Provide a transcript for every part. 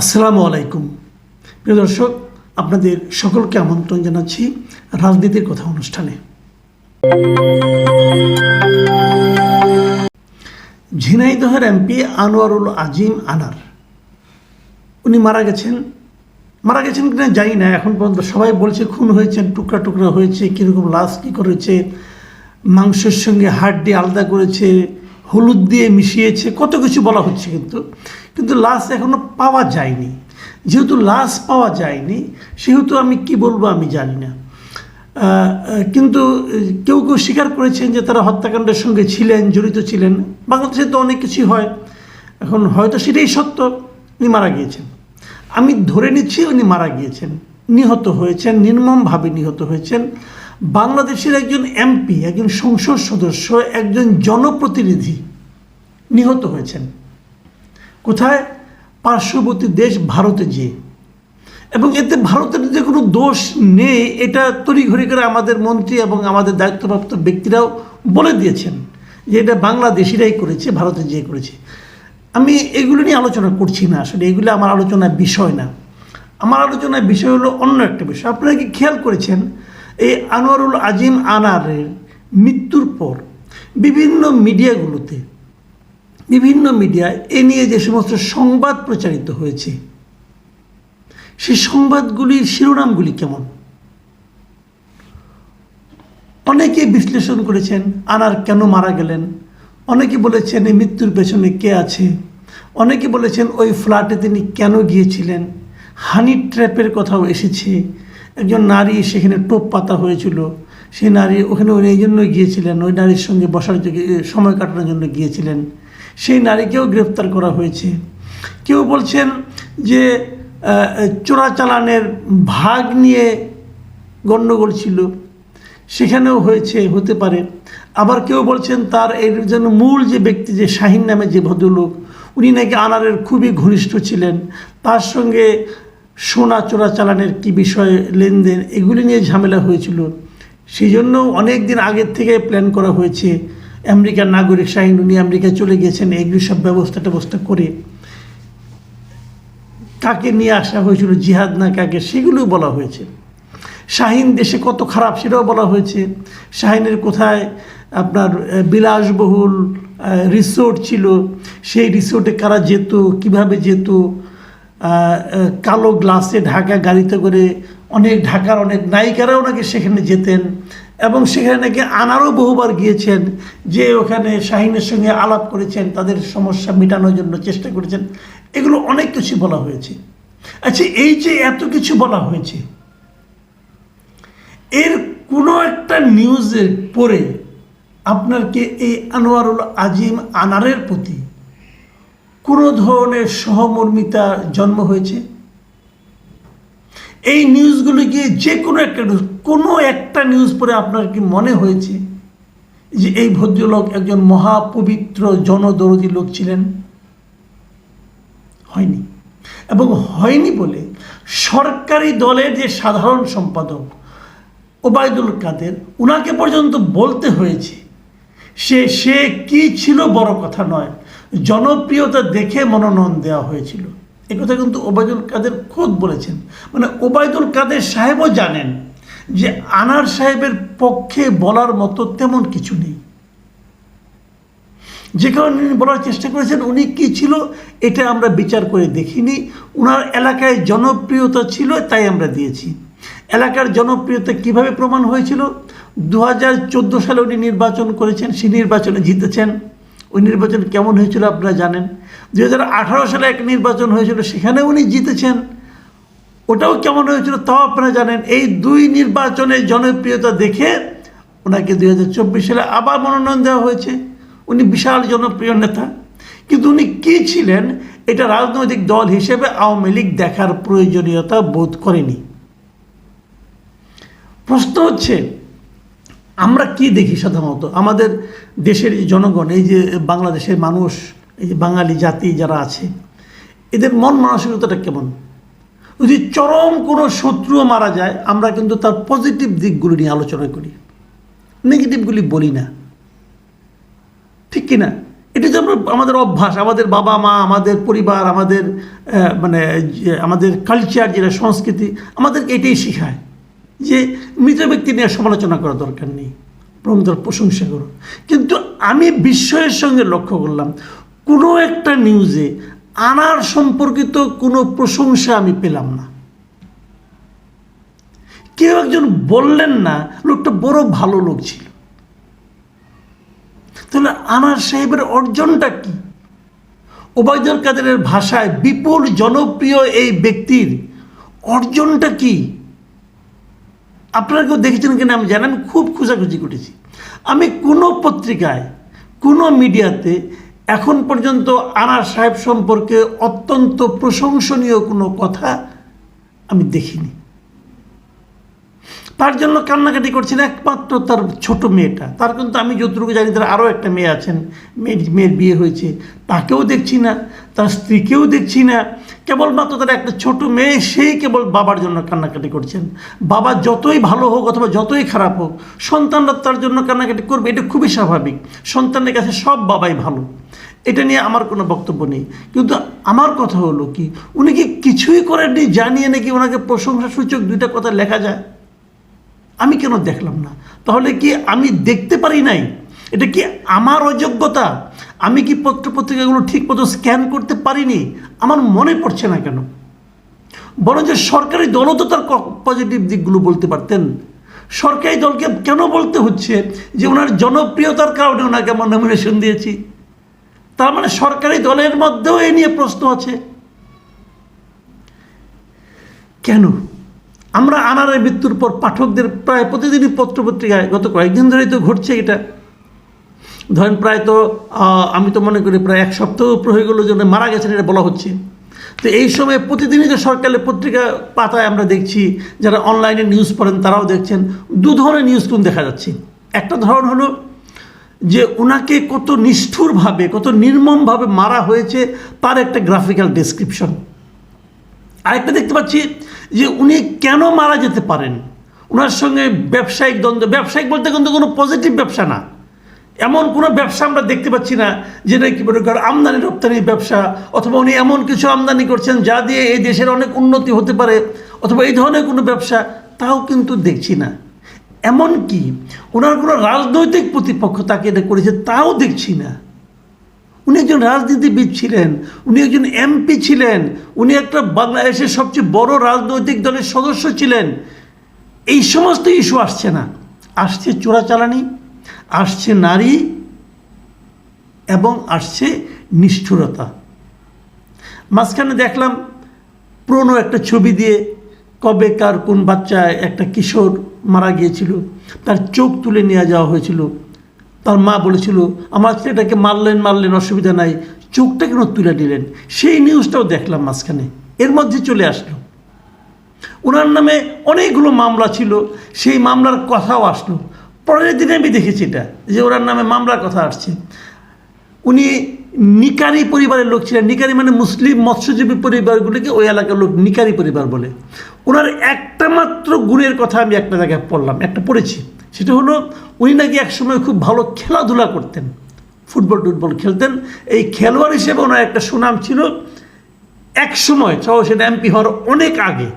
আসসালামু আলাইকুম। প্রিয় দর্শক, আপনাদের সকলকে আমন্ত্রণ জানাচ্ছি রাজনীতির কথা অনুষ্ঠানে। ঝিনাইদহের এমপি আনোয়ারুল আজিম আনার। উনি মারা গেছেন। মারা গেছেন কিনা জানি না, এখন পর্যন্ত সবাই বলছে খুন হয়েছেন টুকরা টুকরা হয়েছে, কীরকম লাশ, কী করেছে, মাংসের সঙ্গে হাড্ডি আলাদা করেছে হলুদ দিয়ে মিশিয়েছে, কত কিছু বলা হচ্ছে কিন্তু। কিন্তু লাশ এখনও পাওয়া যায়নি। যেহেতু লাশ পাওয়া যায়নি, সেহেতু আমি কি বলব আমি জানি না। কিন্তু কেউ কেউ স্বীকার করেছেন যে তারা হত্যাকাণ্ডের সঙ্গে ছিলেন, জড়িত ছিলেন। বাংলাদেশে তো অনেক কিছুই হয়। এখন হয়তো সেটাই সত্য, উনি মারা গিয়েছেন। আমি ধরে নিচ্ছি উনি মারা গিয়েছেন। নিহত হয়েছেন, নির্মমভাবে নিহত হয়েছেন। বাংলাদেশের একজন এমপি, একজন সংসদ সদস্য, একজন জনপ্রতিনিধি নিহত হয়েছেন। কোথায়? পার্শ্ববর্তী দেশ ভারতে যেয়ে এবং এতে ভারতের যে কোনো দোষ নেই, এটা তড়িঘড়ি করে আমাদের মন্ত্রী এবং আমাদের দায়িত্বপ্রাপ্ত ব্যক্তিরাও বলে দিয়েছেন যে এটা বাংলাদেশিরাই করেছে, ভারতে যেয়ে করেছে। আমি এগুলো নিয়ে আলোচনা করছি না, আসলে এগুলো আমার আলোচনার বিষয় না। আমার আলোচনার বিষয় হলো অন্য একটা বিষয়। আপনারা কি খেয়াল করেছেন? এই আনোয়ারুল আজিম আনারের মৃত্যুর পর বিভিন্ন মিডিয়াগুলোতে বিভিন্ন মিডিয়ায় এ নিয়ে যে সমস্ত সংবাদ প্রচারিত হয়েছে, সেই সংবাদগুলির শিরোনামগুলি কেমন? অনেকে বিশ্লেষণ করেছেন, আনার কেন মারা গেলেন? অনেকে বলেছেন, এই মৃত্যুর পেছনে কে আছে? অনেকে বলেছেন, ওই ফ্ল্যাটে তিনি কেন গিয়েছিলেন? হানি ট্র্যাপের কথাও এসেছে। একজন নারী সেখানে টোপ পাতা হয়েছিল। সেই নারী ওখানে ওই এই জন্য গিয়েছিলেন, ওই নারীর সঙ্গে বসার সময় কাটানোর জন্য গিয়েছিলেন। সেই নারীকেও গ্রেফতার করা হয়েছে। কেউ বলছেন যে চোরাচালানের ভাগ নিয়ে গণ্ডগোল ছিল, সেখানেও হয়েছে, হতে পারে। আবার কেউ বলছেন তার এর জন্য মূল যে ব্যক্তি, যে শাহিন নামে যে ভদ্রলোক, উনি নাকি আনারের খুবই ঘনিষ্ঠ ছিলেন। তার সঙ্গে সোনা চোরাচালানের কি বিষয়ে লেনদেন, এগুলি নিয়ে ঝামেলা হয়েছিল। সেই জন্য অনেক দিন আগের থেকে প্ল্যান করা হয়েছে আমেরিকার নাগরিক শাহিন উনি আমেরিকায় চলে গেছেন এগুলি সব ব্যবস্থা ট্যবস্থা করে কাকে নিয়ে আসা হয়েছিল, জিহাদ না কাকে, সেগুলোও বলা হয়েছে। শাহিন দেশে কত খারাপ সেটাও বলা হয়েছে। শাহিনের কোথায় আপনার বিলাসবহুল রিসোর্ট ছিল, সেই রিসোর্টে কারা যেত, কীভাবে যেত কালো গ্লাসে ঢাকা গাড়িতে করে অনেক ঢাকার অনেক নায়িকারাও নাকি সেখানে যেতেন। এবং সেখানে নাকি আনারও বহুবার গিয়েছেন যে ওখানে শাহিনের সঙ্গে আলাপ করেছেন, তাদের সমস্যা মেটানোর জন্য চেষ্টা করেছেন। এগুলো অনেক কিছু বলা হয়েছে। আচ্ছা এই যে এত কিছু বলা হয়েছে, এর কোনো একটা নিউজের পরে আপনার কি এই আনোয়ারুল আজিম আনারের প্রতি কোনো ধরনের সহমর্মিতা জন্ম হয়েছে? এই নিউজগুলো গিয়ে যে কোনো একটা নিউজ কোনো একটা নিউজ পরে আপনার কি মনে হয়েছে? যে এই ভদ্রলোক একজন মহাপবিত্র জনদরদি লোক ছিলেন? হয়নি। এবং হয়নি বলে সরকারি দলের যে সাধারণ সম্পাদক ওবায়দুল কাদের, উনাকে পর্যন্ত বলতে হয়েছে সে সে কি ছিল বড় কথা নয়। জনপ্রিয়তা দেখে মনোনয়ন দেওয়া হয়েছিল। এ কথা কিন্তু ওবায়দুল কাদের খোদ বলেছেন। মানে ওবায়দুল কাদের সাহেবও জানেন যে আনার সাহেবের পক্ষে বলার মতো তেমন কিছু নেই। যে কারণে উনি বলার চেষ্টা করেছেন, উনি কি ছিল এটা আমরা বিচার করে দেখিনি। ওনার এলাকায় জনপ্রিয়তা ছিল, তাই আমরা দিয়েছি। এলাকার জনপ্রিয়তা কীভাবে প্রমাণ হয়েছিল? দু হাজার চোদ্দ সালে উনি নির্বাচন করেছেন, সেই নির্বাচনে জিতেছেন। ওই নির্বাচন কেমন হয়েছিল আপনারা জানেন? দু হাজার আঠারো সালে এক নির্বাচন হয়েছিল, সেখানে উনি জিতেছেন। ওটাও কেমন হয়েছিল তাও আপনারা জানেন। এই দুই নির্বাচনের জনপ্রিয়তা দেখে ওনাকে দুই হাজার চব্বিশ সালে আবার মনোনয়ন দেওয়া হয়েছে। উনি বিশাল জনপ্রিয় নেতা। কিন্তু উনি কী ছিলেন, এটা রাজনৈতিক দল হিসেবে আওয়ামী লীগ দেখার প্রয়োজনীয়তা বোধ করেনি। প্রশ্ন হচ্ছে, আমরা কি দেখি সাধারণত? আমাদের দেশের জনগণ, এই যে বাংলাদেশের মানুষ এই যে বাঙালি জাতি যারা আছে, এদের মন মানসিকতাটা কেমন? যদি চরম কোনো শত্রুও মারা যায়, আমরা কিন্তু তার পজিটিভ দিকগুলো নিয়ে আলোচনা করি। নেগেটিভগুলি বলি না। ঠিক কি না এটি আমরা, আমাদের অভ্যাস, আমাদের বাবা মা, আমাদের পরিবার, আমাদের মানে আমাদের কালচার যেটা সংস্কৃতি, আমাদেরকে এটাই শেখায় যে মৃত ব্যক্তি নিয়ে সমালোচনা করা দরকার নেই। প্রশংসা করো কিন্তু আমি বিস্ময়ের সঙ্গে লক্ষ্য করলাম কোনো একটা নিউজে আনার সম্পর্কিত কোনো প্রশংসা আমি পেলাম না। কেউ একজন বললেন না, লোকটা বড় ভালো লোক ছিল। তাহলে আনার সাহেবের অর্জনটা কি? ওবায়দুল কাদেরের ভাষায় বিপুল জনপ্রিয় এই ব্যক্তির অর্জনটা কি? আপনারা কেউ দেখেছেন কিনা আমি জানি আমি খুব খোঁজাখুঁজি করেছি। আমি কোনো পত্রিকায়, কোনো মিডিয়াতে এখন পর্যন্ত আনার সাহেব সম্পর্কে অত্যন্ত প্রশংসনীয় কোনো কথা আমি দেখিনি। তার জন্য কান্নাকাটি করছেন একমাত্র তার ছোট মেয়েটা। তার কিন্তু আমি যতটুকু জানি তার আরও একটা মেয়ে আছেন। মেয়ের মেয়ের বিয়ে হয়েছে। তাকেও দেখছি না। তার স্ত্রীকেও দেখছি না। কেবলমাত্র তার একটা ছোট মেয়ে, সেই কেবল বাবার জন্য কান্নাকাটি করছেন। বাবা যতই ভালো হোক অথবা যতই খারাপ হোক, সন্তানরা তার জন্য কান্নাকাটি করবে, এটা খুবই স্বাভাবিক। সন্তানের কাছে সব বাবাই ভালো। এটা নিয়ে আমার কোনো বক্তব্য নেই। কিন্তু আমার কথা হলো কি, উনি কি কিছুই করেননি, জানিয়ে নাকি ওনাকে প্রশংসাসূচক দুইটা কথা লেখা যায়? আমি কেন দেখলাম না? তাহলে কি আমি দেখতে পারি নাই? এটা কি আমার অযোগ্যতা? আমি কি পত্র পত্রিকাগুলো ঠিক মতো স্ক্যান করতে পারিনি? আমার মনে পড়ছে না কেন? বরং যে সরকারি দলও তো তার পজিটিভ দিকগুলো বলতে পারতেন। সরকারি দলকে কেন বলতে হচ্ছে যে ওনার জনপ্রিয়তার কারণে ওনাকে আমরা নমিনেশন দিয়েছি? তার মানে সরকারি দলের মধ্যেও এ নিয়ে প্রশ্ন আছে। কেন? আমরা আনারের মৃত্যুর পর পাঠকদের প্রায় প্রতিদিনই পত্রপত্রিকায় গত কয়েকদিন ধরেই তো ঘটছে এটা। ধরেন প্রায় তো আমি তো মনে করি প্রায় এক সপ্তাহ হয়ে গেলো জন্য মারা গেছেন এটা বলা হচ্ছে। তো এই সময় প্রতিদিনই যে সরকারের পত্রিকা পাতায় আমরা দেখছি, যারা অনলাইনে নিউজ পড়েন তারাও দেখছেন, দু ধরনের নিউজ কিন্তু দেখা যাচ্ছে। একটা ধরন হলো যে ওনাকে কত নিষ্ঠুরভাবে, কত নির্মমভাবে মারা হয়েছে তার একটা গ্রাফিক্যাল ডেসক্রিপশন আরেকটা দেখতে পাচ্ছি যে উনি কেন মারা যেতে পারেন? ওনার সঙ্গে ব্যবসায়িক দ্বন্দ্ব, ব্যবসায়িক বলতে কিন্তু কোনো পজিটিভ ব্যবসা না। এমন কোনো ব্যবসা আমরা দেখতে পাচ্ছি না, যেটা কি বলে কারও আমদানি রপ্তানির ব্যবসা, অথবা উনি এমন কিছু আমদানি করছেন যা দিয়ে এই দেশের অনেক উন্নতি হতে পারে, অথবা এই ধরনের কোনো ব্যবসা তাও কিন্তু দেখছি না। এমন কি ওনার কোনো রাজনৈতিক প্রতিপক্ষ তাকে এটা করেছে তাও দেখছি না। উনি একজন রাজনীতিবিদ ছিলেন, উনি একজন এমপি ছিলেন, উনি একটা বাংলাদেশের সবচেয়ে বড় রাজনৈতিক দলের সদস্য ছিলেন। এই সমস্ত ইস্যু আসছে না। আসছে চোরাচালানি আসছে নারী এবং আসছে নিষ্ঠুরতা। মাঝখানে দেখলাম পুরনো একটা ছবি দিয়ে কবে কার কোন বাচ্চা একটা কিশোর মারা গিয়েছিল, তার চোখ তুলে নিয়ে যাওয়া হয়েছিল। তার মা বলেছিল, আমার ছেলেটাকে মারলেন মারলেন, অসুবিধা নাই, চোখটা কেন তুলে নিলেন? সেই নিউজটাও দেখলাম মাঝখানে। এর মধ্যে চলে আসলো। ওনার নামে অনেকগুলো মামলা ছিল, সেই মামলার কথাও আসলো। পরের দিনে আমি দেখেছি এটা, যে ওনার নামে মামলার কথা আসছে। উনি নিকারি পরিবারের লোক ছিলেন। নিকারি মানে মুসলিম মৎস্যজীবী পরিবারগুলিকে ওই এলাকার লোক নিকারি পরিবার বলে। ওনার একটা মাত্র গুণের কথা আমি একটা জায়গায় পড়লাম, একটা পড়েছি। সেটা হলো, উনি নাকি একসময় খুব ভালো খেলাধুলা করতেন, ফুটবল টুটবল খেলতেন। এই খেলোয়াড় হিসেবে ওনার একটা সুনাম ছিল এক সময় সহ সেটা এমপি হওয়ার অনেক আগে।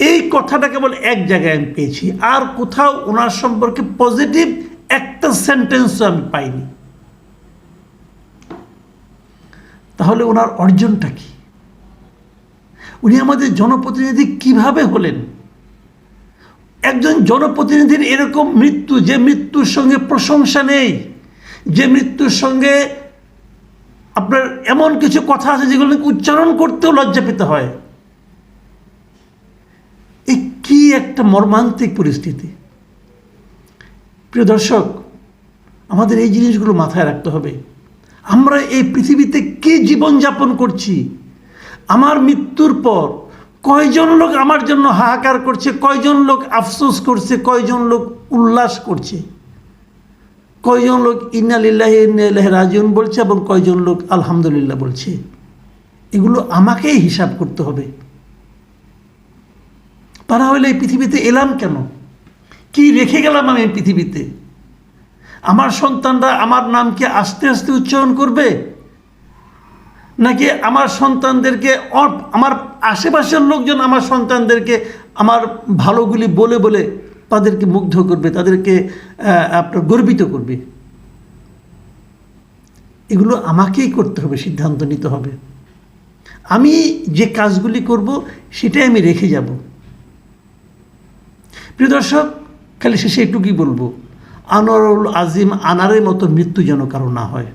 এই কথাটা কেবল এক জায়গায় আমি পেয়েছি। আর কোথাও ওনার সম্পর্কে পজিটিভ একটা সেন্টেন্সও আমি পাইনি। তাহলে ওনার অর্জনটা কি? উনি আমাদের জনপ্রতিনিধি কীভাবে হলেন? একজন জনপ্রতিনিধির এরকম মৃত্যু, যে মৃত্যুর সঙ্গে প্রশংসা নেই, যে মৃত্যুর সঙ্গে আপনার এমন কিছু কথা আছে যেগুলো উচ্চারণ করতেও লজ্জা পেতে হয়। কি একটা মর্মান্তিক পরিস্থিতি? প্রিয় দর্শক, আমাদের এই জিনিসগুলো মাথায় রাখতে হবে। আমরা এই পৃথিবীতে কি জীবনযাপন করছি? আমার মৃত্যুর পর কয়জন লোক আমার জন্য হাহাকার করছে, কয়জন লোক আফসোস করছে, কয়জন লোক উল্লাস করছে? কয়জন লোক ইন্নালিল্লাহ ইন্নাল্লাহ রাজিউন বলছে এবং কয়জন লোক আলহামদুলিল্লাহ বলছে? এগুলো আমাকেই হিসাব করতে হবে। তারা হলে এই পৃথিবীতে এলাম কেন? কি রেখে গেলাম আমি পৃথিবীতে? আমার সন্তানরা আমার নামকে আস্তে আস্তে উচ্চারণ করবে? নাকি আমার সন্তানদেরকে আমার আশেপাশের লোকজন আমার সন্তানদেরকে আমার ভালোগুলি বলে বলে তাদেরকে মুগ্ধ করবে, তাদেরকে আপনার গর্বিত করবে? এগুলো আমাকেই করতে হবে, সিদ্ধান্ত নিতে হবে। আমি যে কাজগুলি করব, সেটাই আমি রেখে যাব। প্রিয় দর্শক খালি শেষে একটু কি বলব? আনোয়ারুল আজিম আনারের মতো মৃত্যু যেন কারও না হয়।